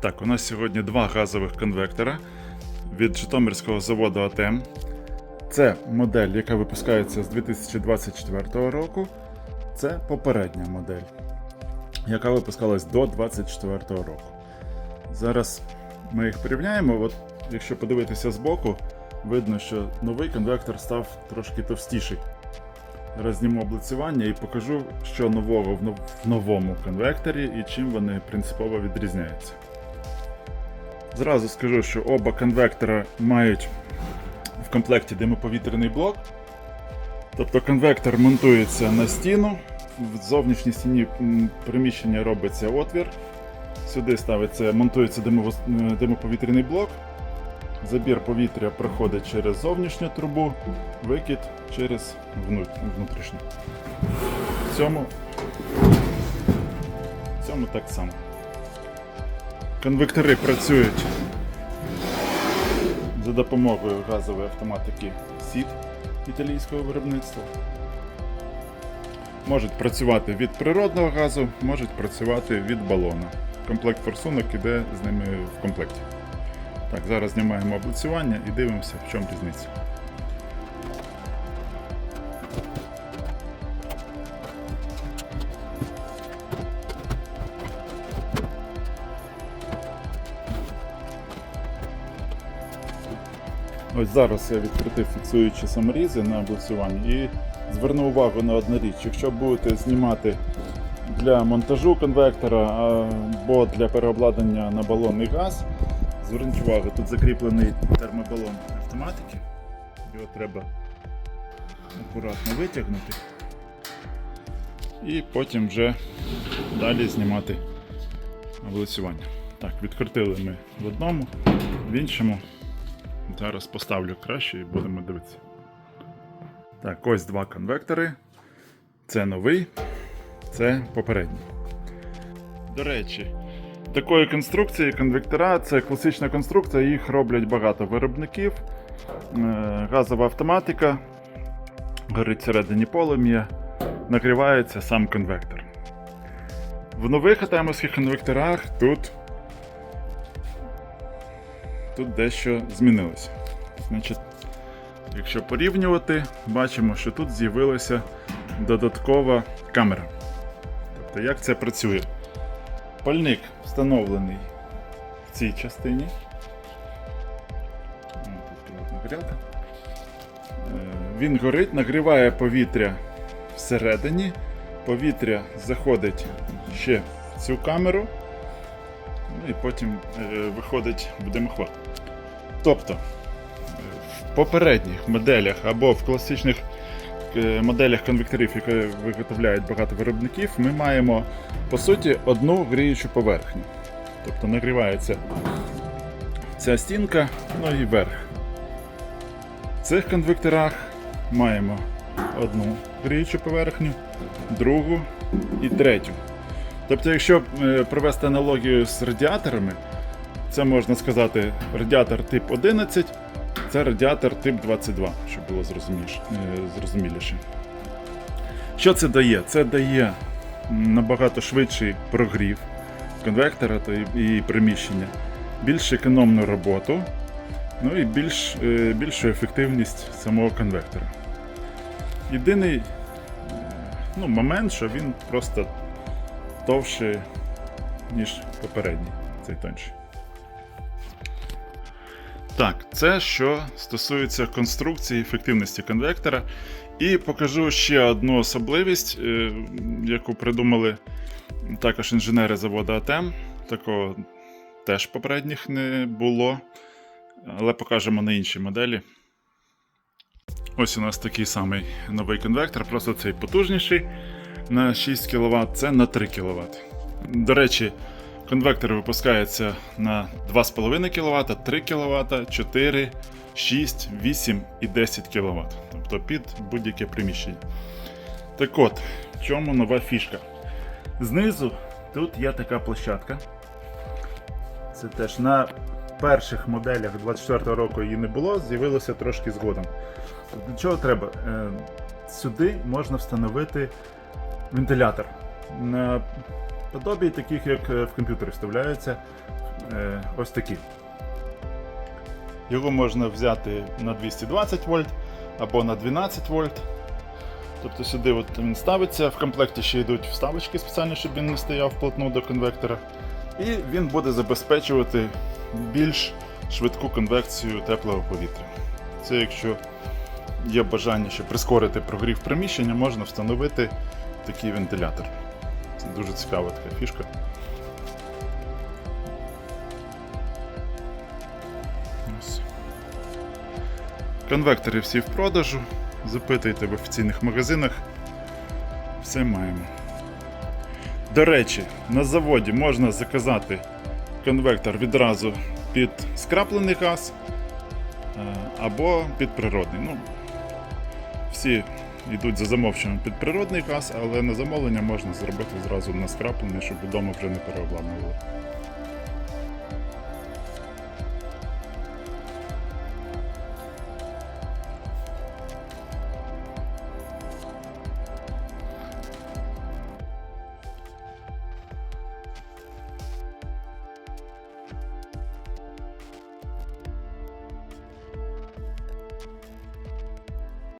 Так, у нас сьогодні два газових конвектора від Житомирського заводу АТМ. Це модель, яка випускається з 2024 року. Це попередня модель, яка випускалась до 2024 року. Зараз ми їх порівняємо. От, якщо подивитися збоку, видно, що новий конвектор став трошки товстіший. Зараз зніму облицювання і покажу, що нового в новому конвекторі і чим вони принципово відрізняються. Зразу скажу, що оба конвектора мають в комплекті димоповітряний блок. Тобто конвектор монтується на стіну, в зовнішній стіні приміщення робиться отвір. Сюди ставиться, монтується е, димоповітряний блок. Забір повітря проходить через зовнішню трубу, викид через внутрішню. В цьому, в цьому так само. Конвектори працюють за допомогою газової автоматики SID італійського виробництва. Можуть працювати від природного газу, можуть працювати від балона. Комплект форсунок іде з ними в комплекті. Так, зараз знімаємо облицювання і дивимося, в чому різниця. Ось зараз я відкрутив фіксуючі саморізи на облицюванні і зверну увагу на одну річ. Якщо будете знімати для монтажу конвектора або для переобладнання на балонний газ, зверніть увагу, тут закріплений термобалон автоматики. Його треба акуратно витягнути. І потім вже далі знімати облицювання. Так, відкрутили ми в одному, в іншому. Зараз поставлю краще і будемо дивитися. Так, ось два конвектори. Це новий, це попередній. До речі, такої конструкції конвектора це класична конструкція, їх роблять багато виробників. Е, Газова автоматика, горить всередині полум'я, нагрівається сам конвектор. В нових атемовських конвекторах тут тут дещо змінилося. Значить, якщо порівнювати, бачимо, що тут з'явилася додаткова камера. Тобто, як це працює? Пальник встановлений в цій частині. Е, Він горить, нагріває повітря всередині. Повітря заходить ще в цю камеру. Ну і потім е, виходить в димохват. Тобто, в попередніх моделях або в класичних е, моделях конвекторів, які виготовляють багато виробників, ми маємо по суті одну гріючу поверхню. Тобто нагрівається ця стінка, ну і верх. В цих конвекторах маємо одну гріючу поверхню, другу і третю. Тобто, якщо е, провести аналогію з радіаторами, це можна сказати радіатор тип 11, це радіатор тип 22, щоб було е, зрозуміліше. Що це дає? Це дає набагато швидший прогрів конвектора і- приміщення, більш економну роботу, ну і більш, е, більшу ефективність самого конвектора. Єдиний ну, момент, що він просто товший, ніж попередній, цей тонший. Так, це що стосується конструкції ефективності конвектора. І покажу ще одну особливість, е, яку придумали також інженери заводу АТМ. Такого теж попередніх не було. Але покажемо на іншій моделі. Ось у нас такий самий новий конвектор, просто цей потужніший на 6 кВт, це на 3 кВт. До речі, конвектор випускається на 2,5 кВт, 3 кВт, 4, 6, 8 і 10 кВт. Тобто під будь-яке приміщення. Так от, в чому нова фішка? Знизу тут є така площадка. Це теж на перших моделях 24-го року її не було, з'явилося трошки згодом. Для чого треба? Е, Сюди можна встановити вентилятор. Подобі таких, як е, в комп'ютері вставляються. е, ось такі. Його можна взяти на 220 вольт або на 12 вольт. Тобто сюди от він ставиться, в комплекті ще йдуть вставочки спеціально, щоб він не стояв вплотну до конвектора. І він буде забезпечувати більш швидку конвекцію теплого повітря. Це якщо є бажання ще прискорити прогрів приміщення, можна встановити такий вентилятор. Це дуже цікава така фішка. Ось. Конвектори всі в продажу. Запитуйте в офіційних магазинах. Все маємо. До речі, на заводі можна заказати конвектор відразу під скраплений газ е, або під природний. Ну, всі йдуть за замовченням під природний газ, але на замовлення можна зробити зразу на скраплений, щоб вдома вже не переобладнували.